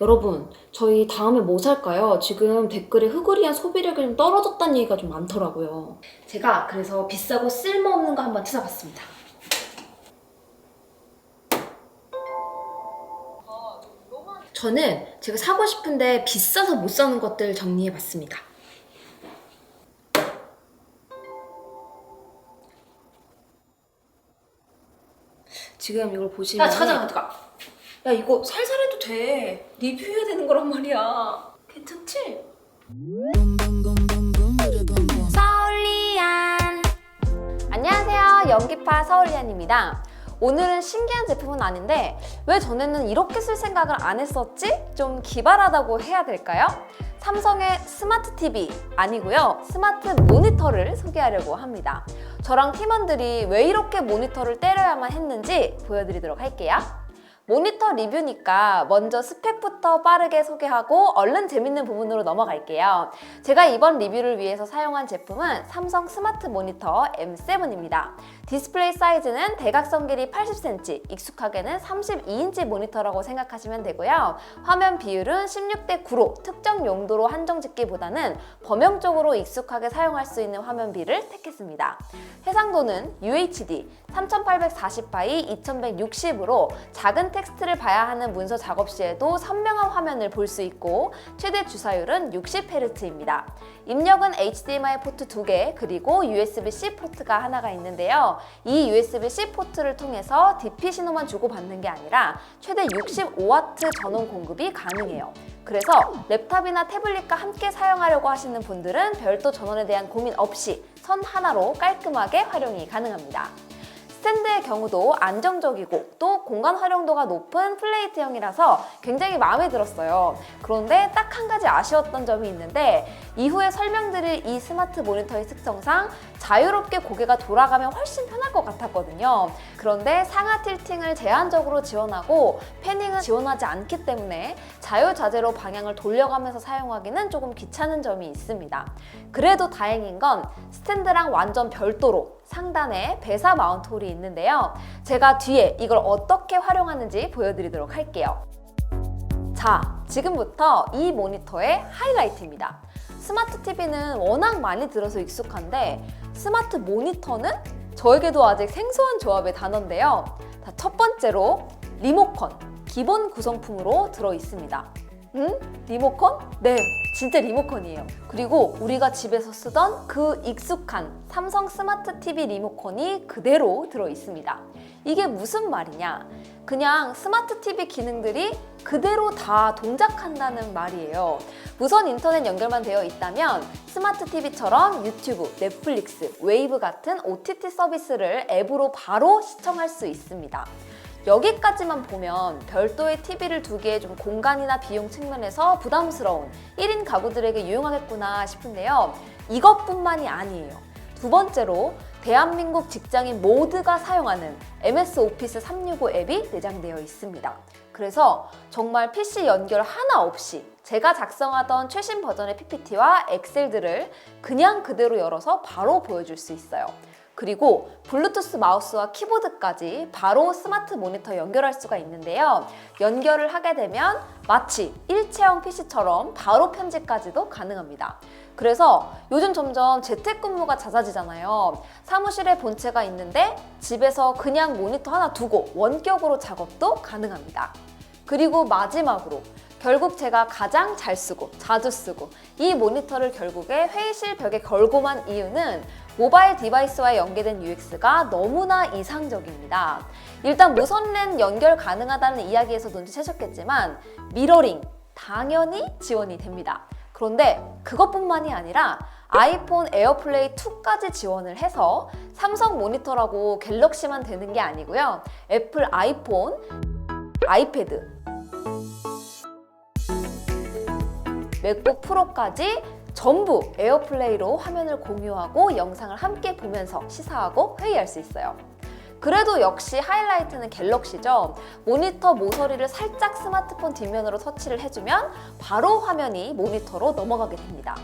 여러분, 저희 다음에 뭐 살까요? 지금 댓글에 흐그리한 소비력이 좀 떨어졌다는 얘기가 좀 많더라고요. 제가 그래서 비싸고 쓸모없는 거 한번 찾아봤습니다. 저는 제가 사고 싶은데 비싸서 못 사는 것들 정리해봤습니다. 지금 이걸 보시면 야, 찾아, 잠깐. 야, 이거 살살 해도 돼. 리뷰해야 되는 거란 말이야. 괜찮지? 서울리안 안녕하세요 연기파 서울리안입니다 오늘은 신기한 제품은 아닌데 왜 전에는 이렇게 쓸 생각을 안 했었지? 좀 기발하다고 해야 될까요? 삼성의 스마트 TV 아니고요 스마트 모니터를 소개하려고 합니다 저랑 팀원들이 왜 이렇게 모니터를 때려야만 했는지 보여드리도록 할게요 모니터 리뷰니까 먼저 스펙부터 빠르게 소개하고 얼른 재밌는 부분으로 넘어갈게요. 제가 이번 리뷰를 위해서 사용한 제품은 삼성 스마트 모니터 M7입니다. 디스플레이 사이즈는 대각선 길이 80cm, 익숙하게는 32인치 모니터라고 생각하시면 되고요. 화면 비율은 16대 9로 특정 용도로 한정 짓기보다는 범용적으로 익숙하게 사용할 수 있는 화면비를 택했습니다. 해상도는 UHD 3840x 2160으로 작은 텍스트를 봐야 하는 문서 작업 시에도 선명한 화면을 볼 수 있고 최대 주사율은 60Hz입니다. 입력은 HDMI 포트 2개 그리고 USB-C 포트가 하나가 있는데요. 이 USB-C 포트를 통해서 DP 신호만 주고받는 게 아니라 최대 65W 전원 공급이 가능해요. 그래서 랩탑이나 태블릿과 함께 사용하려고 하시는 분들은 별도 전원에 대한 고민 없이 선 하나로 깔끔하게 활용이 가능합니다. 스탠드의 경우도 안정적이고 또 공간 활용도가 높은 플레이트형이라서 굉장히 마음에 들었어요. 그런데 딱 한 가지 아쉬웠던 점이 있는데 이후에 설명드릴 이 스마트 모니터의 특성상 자유롭게 고개가 돌아가면 훨씬 편할 것 같았거든요. 그런데 상하 틸팅을 제한적으로 지원하고 패닝은 지원하지 않기 때문에 자유자재로 방향을 돌려가면서 사용하기는 조금 귀찮은 점이 있습니다. 그래도 다행인 건 스탠드랑 완전 별도로 상단에 배사 마운트 홀이 있는데요. 제가 뒤에 이걸 어떻게 활용하는지 보여드리도록 할게요. 자, 지금부터 이 모니터의 하이라이트입니다. 스마트 TV는 워낙 많이 들어서 익숙한데 스마트 모니터는 저에게도 아직 생소한 조합의 단어인데요. 자, 첫 번째로 리모컨 기본 구성품으로 들어 있습니다. 응? 리모컨? 네, 진짜 리모컨이에요. 그리고 우리가 집에서 쓰던 그 익숙한 삼성 스마트 TV 리모컨이 그대로 들어 있습니다. 이게 무슨 말이냐? 그냥 스마트 TV 기능들이 그대로 다 동작한다는 말이에요. 무선 인터넷 연결만 되어 있다면 스마트 TV처럼 유튜브, 넷플릭스, 웨이브 같은 OTT 서비스를 앱으로 바로 시청할 수 있습니다. 여기까지만 보면 별도의 TV를 두기에 좀 공간이나 비용 측면에서 부담스러운 1인 가구들에게 유용하겠구나 싶은데요. 이것뿐만이 아니에요. 두 번째로 대한민국 직장인 모두가 사용하는 MS 오피스 365 앱이 내장되어 있습니다. 그래서 정말 PC 연결 하나 없이 제가 작성하던 최신 버전의 PPT와 엑셀들을 그냥 그대로 열어서 바로 보여줄 수 있어요. 그리고 블루투스 마우스와 키보드까지 바로 스마트 모니터 연결할 수가 있는데요. 연결을 하게 되면 마치 일체형 PC처럼 바로 편집까지도 가능합니다. 그래서 요즘 점점 재택근무가 잦아지잖아요. 사무실에 본체가 있는데 집에서 그냥 모니터 하나 두고 원격으로 작업도 가능합니다. 그리고 마지막으로 결국 제가 가장 잘 쓰고 자주 쓰고 이 모니터를 결국에 회의실 벽에 걸고만 이유는 모바일 디바이스와 연계된 UX가 너무나 이상적입니다. 일단 무선 랜 연결 가능하다는 이야기에서 눈치채셨겠지만 미러링 당연히 지원이 됩니다. 그런데 그것뿐만이 아니라 아이폰 에어플레이 2까지 지원을 해서 삼성 모니터라고 갤럭시만 되는 게 아니고요. 애플 아이폰, 아이패드, 맥북 프로까지 전부 에어플레이로 화면을 공유하고 영상을 함께 보면서 시사하고 회의할 수 있어요. 그래도 역시 하이라이트는 갤럭시죠. 모니터 모서리를 살짝 스마트폰 뒷면으로 터치를 해주면 바로 화면이 모니터로 넘어가게 됩니다.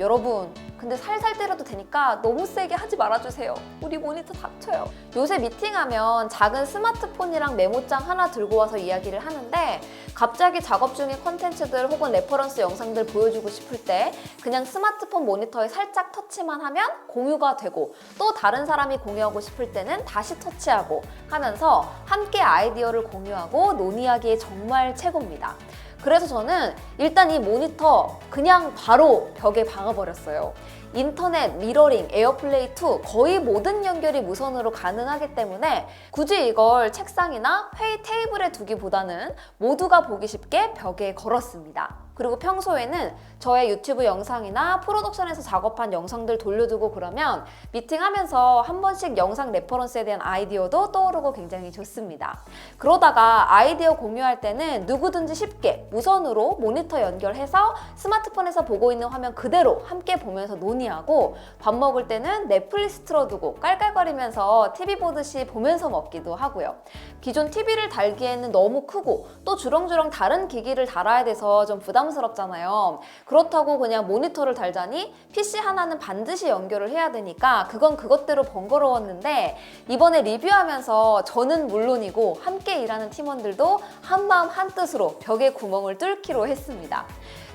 여러분, 근데 살살 때려도 되니까 너무 세게 하지 말아주세요. 우리 모니터 다쳐요. 요새 미팅하면 작은 스마트폰이랑 메모장 하나 들고 와서 이야기를 하는데 갑자기 작업 중인 컨텐츠들 혹은 레퍼런스 영상들 보여주고 싶을 때 그냥 스마트폰 모니터에 살짝 터치만 하면 공유가 되고 또 다른 사람이 공유하고 싶을 때는 다시 터치하고 하면서 함께 아이디어를 공유하고 논의하기에 정말 최고입니다. 그래서 저는 일단 이 모니터 그냥 바로 벽에 박아버렸어요. 인터넷, 미러링, 에어플레이 2 거의 모든 연결이 무선으로 가능하기 때문에 굳이 이걸 책상이나 회의 테이블에 두기보다는 모두가 보기 쉽게 벽에 걸었습니다. 그리고 평소에는 저의 유튜브 영상이나 프로덕션에서 작업한 영상들 돌려두고 그러면 미팅하면서 한 번씩 영상 레퍼런스에 대한 아이디어도 떠오르고 굉장히 좋습니다. 그러다가 아이디어 공유할 때는 누구든지 쉽게 무선으로 모니터 연결해서 스마트폰에서 보고 있는 화면 그대로 함께 보면서 논의하고 밥 먹을 때는 넷플릭스 틀어두고 깔깔거리면서 TV 보듯이 보면서 먹기도 하고요. 기존 TV를 달기에는 너무 크고 또 주렁주렁 다른 기기를 달아야 돼서 좀 부담 스럽잖아요. 그렇다고 그냥 모니터를 달자니 PC 하나는 반드시 연결을 해야 되니까 그건 그것대로 번거로웠는데 이번에 리뷰하면서 저는 물론이고 함께 일하는 팀원들도 한마음 한뜻으로 벽에 구멍을 뚫기로 했습니다.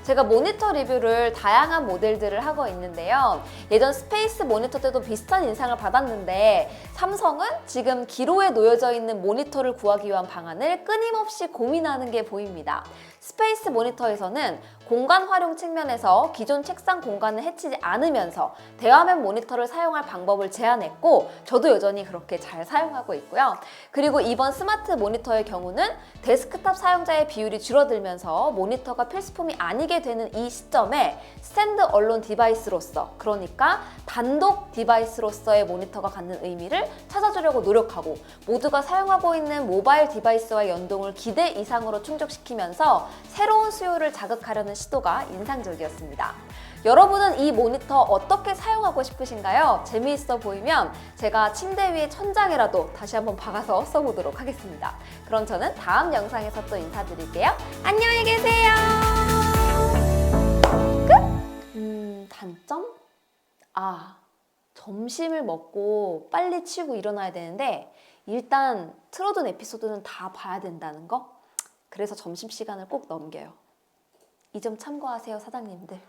제가 모니터 리뷰를 다양한 모델들을 하고 있는데요. 예전 스페이스 모니터 때도 비슷한 인상을 받았는데 삼성은 지금 기로에 놓여져 있는 모니터를 구하기 위한 방안을 끊임없이 고민하는 게 보입니다. 스페이스 모니터에서는 공간 활용 측면에서 기존 책상 공간을 해치지 않으면서 대화면 모니터를 사용할 방법을 제안했고 저도 여전히 그렇게 잘 사용하고 있고요. 그리고 이번 스마트 모니터의 경우는 데스크탑 사용자의 비율이 줄어들면서 모니터가 필수품이 아니게 되는 이 시점에 스탠드 언론 디바이스로서 그러니까 단독 디바이스로서의 모니터가 갖는 의미를 찾아주려고 노력하고 모두가 사용하고 있는 모바일 디바이스와 연동을 기대 이상으로 충족시키면서 새로운 수요를 자극하려는 시도가 인상적이었습니다. 여러분은 이 모니터 어떻게 사용하고 싶으신가요? 재미있어 보이면 제가 침대 위에 천장이라도 다시 한번 박아서 써보도록 하겠습니다. 그럼 저는 다음 영상에서 또 인사드릴게요. 안녕히 계세요. 끝! 음, 단점? 아, 점심을 먹고 빨리 치우고 일어나야 되는데 일단 틀어둔 에피소드는 다 봐야 된다는 거? 그래서 점심시간을 꼭 넘겨요. 이 점 참고하세요, 사장님들.